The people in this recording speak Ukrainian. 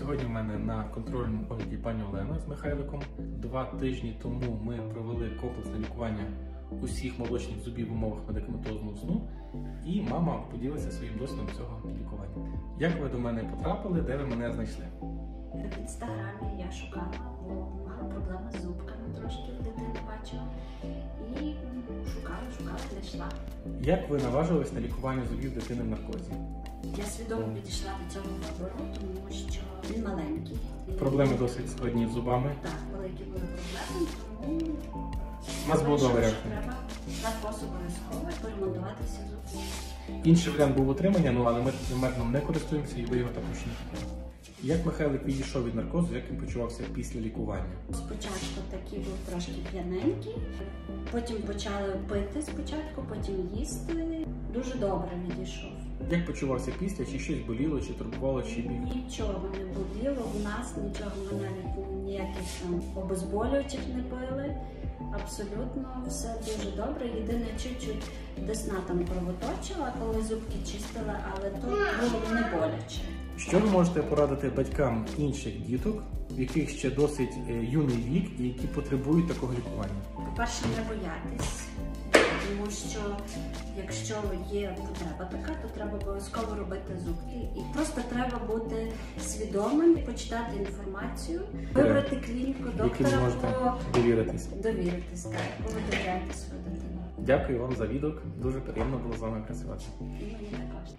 Сьогодні в мене на контрольному огляді пані Олена з Михайликом. Два тижні тому ми провели комплексне лікування усіх молочних зубів в умовах медикаментозного сну, і мама поділилася своїм досвідом цього лікування. Як ви до мене потрапили, де ви мене знайшли? В інстаграмі я шукала, бо мала проблеми з зубками трошки в дитини бачила. І шукала, шукала, знайшла. Як ви наважились на лікування зубів дитини в наркозі? Я свідомо підійшла до цього вибору, тому що Проблеми досить складні з зубами. Так, великі були проблеми, тому У нас було два вирішила, що варіанти. Треба на спосіб обов'язково поремонтувати всі зубки. Інший варіант був утримання, ну але ми цим не користуємося і ви його також не хотіли. Як Михайлик відійшов від наркозу, як він почувався після лікування? Спочатку такий був трошки п'яненький, потім почали пити спочатку, потім їсти. Дуже добре відійшов. Як почувався після, чи щось боліло, чи турбувало, чи біль? Нічого не боліло, в нас нічого ми навіть ніяких там обезболюючих не пили. Абсолютно все дуже добре. Єдине, чуть-чуть десна там кровоточила, коли зубки чистила, але то було не боляче. Що ви можете порадити батькам інших діток, в яких ще досить е, юний вік і які потребують такого лікування? По-перше, не боятись, тому що якщо є потреба така, то треба обов'язково робити зубки. І просто треба бути свідомим, почитати інформацію, вибрати клініку доктора, можете по довіритись? довіритись, так, коли довіряєте свою дитину. Дякую вам за відгук. Дуже приємно було з вами працювати. І мені також.